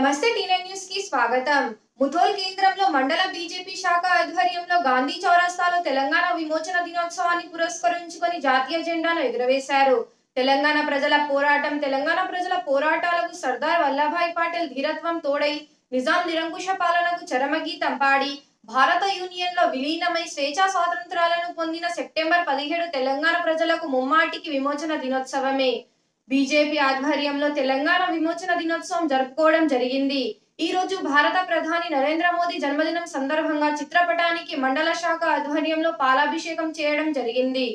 నమస్తే టీనెట్ న్యూస్కి స్వాగతం. ముథోల్ కేంద్రంలో మండల బీజేపీ శాఖ ఆధ్వర్యంలో గాంధీ చౌరస్తాలో తెలంగాణ విమోచన దినోత్సవాన్ని పురస్కరించుకొని జాతీయ జెండాను ఎగురవేశారు. తెలంగాణ ప్రజల పోరాటం తెలంగాణ ప్రజల పోరాటాలకు సర్దార్ వల్లభాయ్ పటేల్ ధీరత్వం తోడై నిజాం నిరంకుశ పాలనకు చరమగీతం పాడి భారత యూనియన్లో విలీనమై స్వేచ్ఛా స్వాతంత్రాలను పొందిన సెప్టెంబర్ పదిహేడు తెలంగాణ ప్రజలకు ముమ్మాటికి విమోచన దినోత్సవమే. బీజేపీ ఆధ్వర్యంలో తెలంగాణ విమోచన దినోత్సవం జరుపుకోవడం జరిగింది. ఈ రోజు భారత ప్రధాని నరేంద్ర మోదీ జన్మదినం సందర్భంగా చిత్రపటానికి మండల శాఖ ఆధ్వర్యంలో పాలాభిషేకం చేయడం జరిగింది.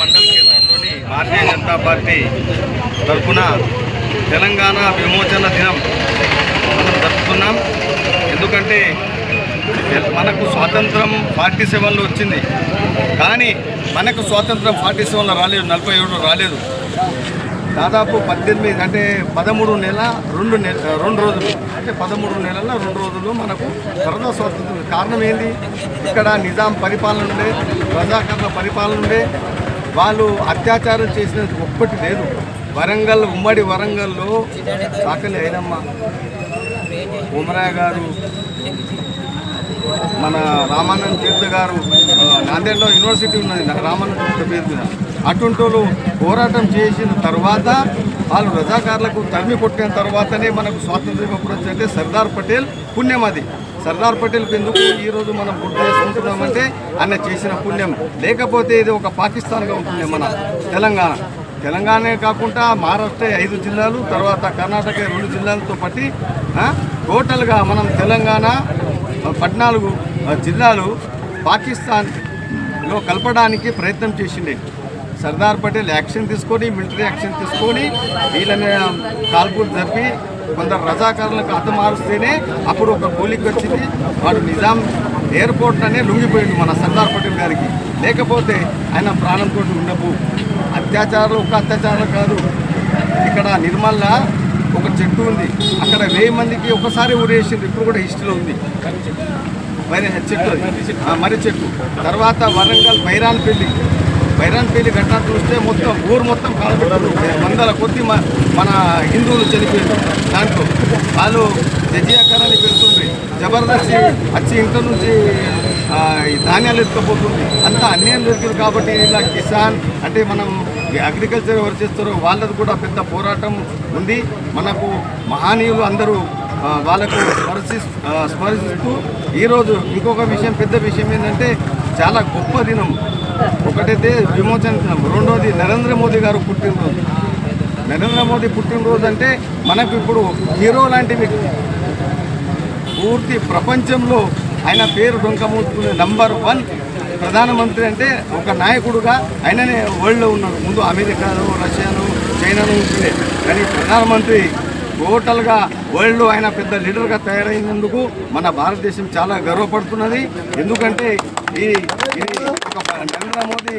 మండల కేంద్రంలోని భారతీయ జనతా పార్టీ తరఫున తెలంగాణ విమోచన దినం మనం జరుపుతున్నాం. ఎందుకంటే మనకు స్వాతంత్రం ఫార్టీ సెవెన్లో వచ్చింది. కానీ మనకు స్వాతంత్రం ఫార్టీ సెవెన్లో రాలేదు నలభై ఏడులో రాలేదు. దాదాపు పద్దెనిమిది అంటే పదమూడు నెల రెండు నెల రెండు రోజులు. అంటే పదమూడు నెలల రెండు రోజులు మనకు త్వరగా స్వాతంత్రం కారణం ఏంది? ఇక్కడ నిజాం పరిపాలన ఉండే ప్రజాకరణ పరిపాలన ఉండే. వాళ్ళు అత్యాచారం చేసినది ఒక్కటి లేదు. వరంగల్ ఉమ్మడి వరంగల్లో సాకలి అయినమ్మ. ఉమరా గారు మన రామానంద తీర్థ గారు నాందేడ్లో యూనివర్సిటీ ఉన్నది రామానంద తీర్థ పేరు మీద. అటువంటి వాళ్ళు పోరాటం చేసిన తర్వాత వాళ్ళు రజాకారులకు తరిమి కొట్టిన తర్వాతనే మనకు స్వాతంత్రం ఎప్పుడు వచ్చిందంటే సర్దార్ పటేల్ పుణ్యం అది. సర్దార్ పటేల్కి ఎందుకు ఈరోజు మనం గుర్తు చేసుకుంటున్నామంటే ఆయన చేసిన పుణ్యం. లేకపోతే ఇది ఒక పాకిస్తాన్గా ఉంటుంది మన తెలంగాణ. తెలంగాణే కాకుండా మహారాష్ట్ర ఐదు జిల్లాలు తర్వాత కర్ణాటక రెండు జిల్లాలతో పట్టి టోటల్గా మనం తెలంగాణ పద్నాలుగు జిల్లాలు పాకిస్తాన్లో కలపడానికి ప్రయత్నం చేసిండే. సర్దార్ పటేల్ యాక్షన్ తీసుకొని మిలిటరీ యాక్షన్ తీసుకొని వీళ్ళని కాల్పులు జరిపి కొందరు రజాకారులకు హతమారుస్తేనే అప్పుడు ఒక కూలికి వచ్చింది. వాడు నిజాం ఎయిర్పోర్ట్లోనే లొంగిపోయింది మన సర్దార్ పటేల్ గారికి. లేకపోతే ఆయన ప్రాణంతో ఉండవు అత్యాచారాలు ఒక అత్యాచారాలు కాదు. ఇక్కడ నిర్మల్లా ఒక చెట్టు ఉంది. అక్కడ వెయ్యి మందికి ఒకసారి ఊరేసింది ఇప్పుడు కూడా హిస్టరీలో ఉంది. మరి చెట్టు మరి మర్రి చెట్టు. తర్వాత వరంగల్ బైరాన్పల్లి. బైరాన్పల్లి ఘటన చూస్తే మొత్తం ఊరు మొత్తం కాలబెట్టారు వందల కొద్ది మ- మన హిందువులు చనిపోయారు. దాంట్లో వాళ్ళు జజియాకారాన్ని పెడుతుంది జబర్దస్తి వచ్చి ఇంట్లో నుంచి ధాన్యాలు ఎత్తుకపోతుంది అంతా అన్యాయం దొరికింది కాబట్టి ఇలా కిసాన్ అంటే మనం అగ్రికల్చర్ ఎవరు చేస్తారో వాళ్ళది కూడా పెద్ద పోరాటం ఉంది. మనకు మహనీయులు అందరూ వాళ్ళకు స్మరిసి ఆ, స్మరిస్తూ ఈరోజు ఇంకొక విషయం పెద్ద విషయం ఏంటంటే చాలా గొప్ప దినం. ఒకటైతే విమోచన. దినం రెండోది నరేంద్ర మోదీ గారు పుట్టినరోజు. నరేంద్ర మోదీ పుట్టినరోజు అంటే మనకు ఇప్పుడు హీరో లాంటి వ్యక్తి పూర్తి ప్రపంచంలో ఆయన పేరు డొంకమూర్చుకునే నంబర్ వన్ ప్రధానమంత్రి అంటే ఒక నాయకుడుగా ఆయననే వరల్డ్లో ఉన్నాడు ముందు అమెరికాను రష్యాను చైనాను ఉంటుండే. కానీ ప్రధానమంత్రి టోటల్గా వరల్డ్లో ఆయన పెద్ద లీడర్గా తయారైనందుకు మన భారతదేశం చాలా గర్వపడుతున్నది. ఎందుకంటే ఈ ఇది నరేంద్ర మోదీ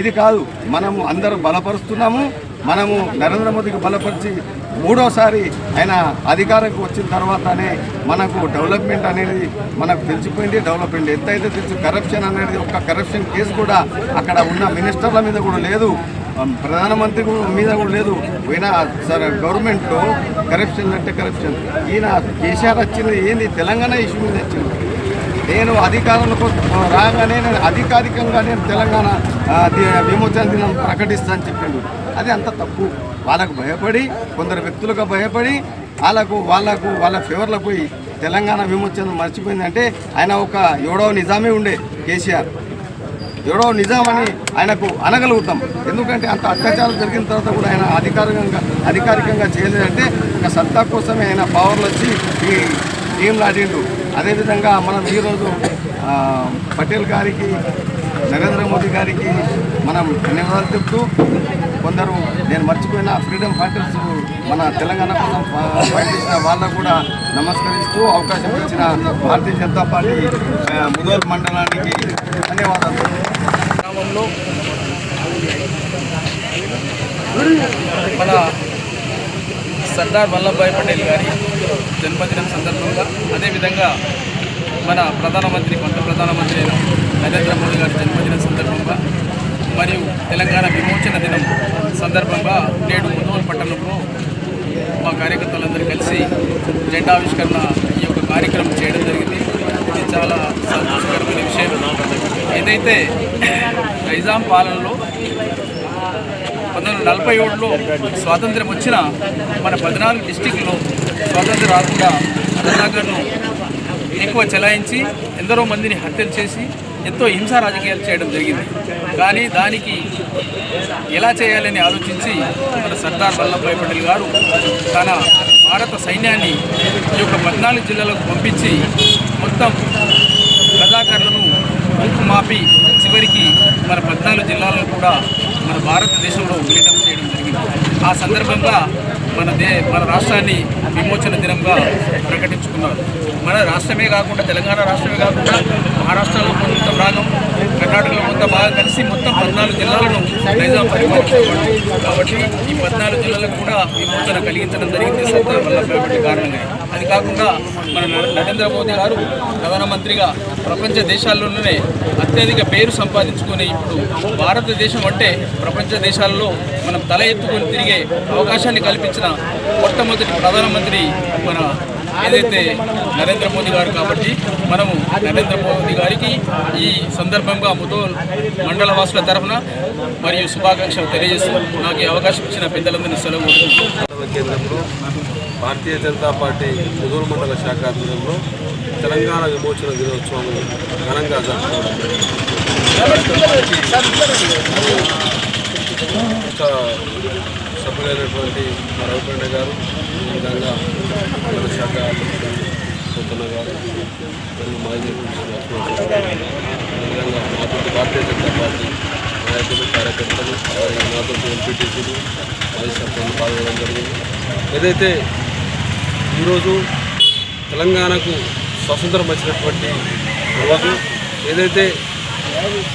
ఇది కాదు. మనము అందరూ బలపరుస్తున్నాము. మనము నరేంద్ర మోదీకి బలపరిచి మూడోసారి ఆయన అధికారంకి వచ్చిన తర్వాతనే మనకు డెవలప్మెంట్ అనేది మనకు తెలిసిపోయింది. డెవలప్మెంట్ ఎంతైతే తెలుసు కరప్షన్ అనేది ఒక కరప్షన్ కేసు కూడా అక్కడ ఉన్న మినిస్టర్ల మీద కూడా లేదు. ప్రధానమంత్రి కూడా మీద కూడా లేదు. పోయినా సరే గవర్నమెంట్లో కరప్షన్ అంటే కరప్షన్ ఈయన కేసీఆర్ వచ్చింది ఏంది? తెలంగాణ ఇష్యూ మీద వచ్చింది. నేను అధికారంలో రాగానే నేను అధికారికంగా నేను తెలంగాణ విమోచన దినం ప్రకటిస్తానని చెప్పిండు. అది అంత తప్పు. వాళ్ళకు భయపడి కొందరు వ్యక్తులకు భయపడి వాళ్ళకు వాళ్ళకు వాళ్ళ ఫేవర్లో పోయి తెలంగాణ విమోచన మర్చిపోయిందంటే ఆయన ఒక ఏడవ నిజామే ఉండే కేసీఆర్. ఎవడో నిజామని ఆయనకు అనగలుగుతాం. ఎందుకంటే అంత అత్యాచారం జరిగిన తర్వాత కూడా ఆయన అధికారికంగా అధికారికంగా చేయలేదంటే ఒక సత్తా కోసమే ఆయన పవర్లు వచ్చి ఈ టీం ఆడిండు అదేవిధంగా మనం ఈరోజు పటేల్ గారికి నరేంద్ర మోదీ గారికి మనం ధన్యవాదాలు చెప్తూ కొందరు నేను మర్చిపోయిన ఫ్రీడమ్ ఫైటర్స్ మన తెలంగాణ కోసం ఫా- ఫైట్ చేసిన వాళ్ళకు కూడా నమస్కరిస్తూ అవకాశం ఇచ్చిన భారతీయ జనతా పార్టీ ముదోల్ మండలానికి ధన్యవాదాలు. గ్రామంలో మన సర్దార్ వల్లభాయ్ పటేల్ గారి జన్మదినం సందర్భంగా అదేవిధంగా మన ప్రధానమంత్రి కొత్త ప్రధానమంత్రి నరేంద్ర మోడీ గారి జన్మదినం సందర్భంగా మరియు తెలంగాణ విమోచన దినం సందర్భంగా నేడు ముదోల్ పట్టణంలో మా కార్యకర్తలందరూ కలిసి జెండావిష్కరణ ఈ యొక్క కార్యక్రమం చేయడం జరిగింది. ఇది చాలా సంతోషకరమైన విషయం. ఏదైతే నైజాం పాలనలో పంతొమ్మిది వందల నలభై ఏడులో స్వాతంత్రం వచ్చిన మన పద్నాలుగు డిస్టిక్లో స్వాతంత్రం రాకుండా రజాకర్ను ఎక్కువ చెలాయించి ఎందరో మందిని హత్యలు చేసి ఎంతో హింసా రాజకీయాలు చేయడం జరిగింది. కానీ దానికి ఎలా చేయాలని ఆలోచించి మన సర్దార్ వల్లభాయ్ పటేల్ గారు తన భారత సైన్యాన్ని ఈ యొక్క పద్నాలుగు జిల్లాలకు పంపించి మొత్తం రజాకర్లను మాపి చివరికి మన పద్నాలుగు జిల్లాలను కూడా మన భారతదేశంలో విలీనం చేయడం జరిగింది. ఆ సందర్భంగా మన దే మన రాష్ట్రాన్ని విమోచన దినంగా ప్రకటించుకున్నారు. మన రాష్ట్రమే కాకుండా తెలంగాణ రాష్ట్రమే కాకుండా మహారాష్ట్రలో కొంత భాగం కర్ణాటకలో కొంత భాగం కలిసి మొత్తం పద్నాలుగు జిల్లాలను నైజాం పరిపాలించేవాడు కాబట్టి ఈ పద్నాలుగు జిల్లాలకు కూడా విమోచన కలిగించడం జరిగింది. సర్దార్ వల్లభాయ్ పటేల్ కారణంగా. అది కాకుండా మన నరేంద్ర మోదీ గారు ప్రధానమంత్రిగా ప్రపంచ దేశాల్లోనే అత్యధిక పేరు సంపాదించుకొని ఇప్పుడు భారతదేశం అంటే ప్రపంచ దేశాల్లో మనం తల ఎత్తుకొని తిరిగే అవకాశాన్ని కల్పించిన మొట్టమొదటి ప్రధానమంత్రి మన ఏదైతే నరేంద్ర మోదీ గారు కాబట్టి మనము నరేంద్ర మోదీ గారికి ఈ సందర్భంగా ముదోల్ మండల వాసుల తరఫున మరియు శుభాకాంక్షలు తెలియజేస్తూ నాకు ఈ అవకాశం ఇచ్చిన పెద్దలందరినీ సెలవు కేంద్రంలో భారతీయ జనతా పార్టీ ముదూరు మండల శాఖ ఆధ్వర్యంలో తెలంగాణ విమోచన దినోత్సవం ఘనంగా జరుపుకోవడం. సభ్యులైనటువంటి రవిపండ గారు ఈ విధంగా మండల శాఖ పోతున్న గారు మరియు మాజీ ఈ విధంగా మాతోటి భారతీయ జనతా పార్టీ నాయకులు కార్యకర్తలు మరియు మాతోటి ఎంపీటీసీలు మాజీ సభ్యులు పాల్గొనడం జరిగింది. ఏదైతే ఈరోజు తెలంగాణకు స్వతంత్రం వచ్చినటువంటి రోజు. ఏదైతే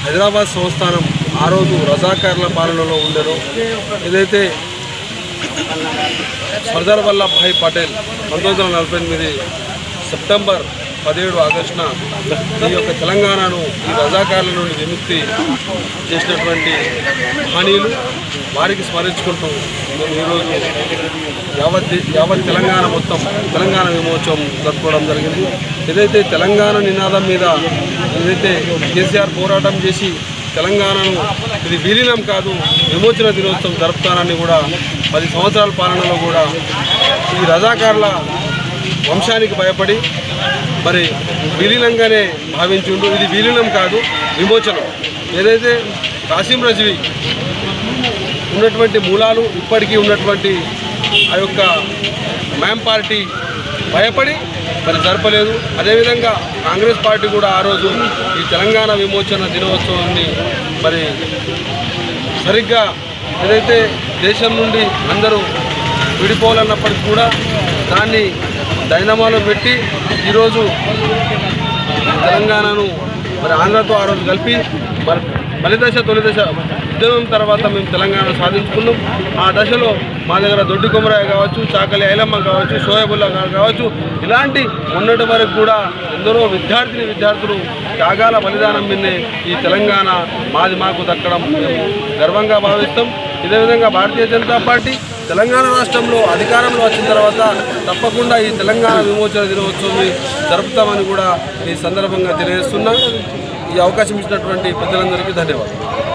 హైదరాబాద్ సంస్థానం ఆ రోజు రజాకారుల పాలనలో ఉండేదో ఏదైతే సర్దార్ వల్లభాయ్ పటేల్ పంతొమ్మిది వందల నలభై ఎనిమిది సెప్టెంబర్ పదిహేడు ఆగస్టున ఈ యొక్క తెలంగాణను ఈ రజాకారుల నుండి విముక్తి చేసినటువంటి మహనీయులు వారికి స్మరించుకుంటూ మేము ఈరోజు యావత్ యావత్ తెలంగాణ మొత్తం తెలంగాణ విమోచనం జరుపుకోవడం జరిగింది. ఏదైతే తెలంగాణ నినాదం మీద ఏదైతే కేసీఆర్ పోరాటం చేసి తెలంగాణను ఇది విలీనం కాదు విమోచన దినోత్సవం జరుపుతానని కూడా పది సంవత్సరాల పాలనలో కూడా ఈ రజాకారుల వంశానికి భయపడి మరి విలీనంగానే భావించుండు. ఇది విలీనం కాదు విమోచనం. ఏదైతే కాసిం రజవి ఉన్నటువంటి మూలాలు ఇప్పటికీ ఉన్నటువంటి ఆ యొక్క మ్యామ్ పార్టీ భయపడి మరి జరపలేదు. అదేవిధంగా కాంగ్రెస్ పార్టీ కూడా ఆ రోజు ఈ తెలంగాణ విమోచన దినోత్సవాన్ని మరి సరిగ్గా ఏదైతే దేశం నుండి అందరూ విడిపోవాలన్నప్పటికీ కూడా దాన్ని డైనమాలో పెట్టి ఈరోజు తెలంగాణను మరి ఆంధ్రతో ఆ రోజు కలిపి మరి మలి దశ తొలి దశ ఉద్యమం తర్వాత మేము తెలంగాణ సాధించుకున్నాం. ఆ దశలో మా దగ్గర దొడ్డి కొమరాయ కావచ్చు చాకలి ఐలమ్మ కావచ్చు షోయబుల్లా గారు కావచ్చు ఇలాంటి ఉన్నటి వరకు కూడా ఎందరో విద్యార్థిని విద్యార్థులు త్యాగాల బలిదానం మీదనే ఈ తెలంగాణ మాది మాకు దక్కడం మేము గర్వంగా భావిస్తాం. ఇదే విధంగా భారతీయ జనతా పార్టీ తెలంగాణ రాష్ట్రంలో అధికారంలో వచ్చిన తర్వాత తప్పకుండా ఈ తెలంగాణ విమోచన దినోత్సవం జరుపుతామని కూడా ఈ సందర్భంగా తెలియజేస్తున్నా ఈ అవకాశం ఇచ్చినటువంటి పెద్దలందరికీ ధన్యవాదాలు.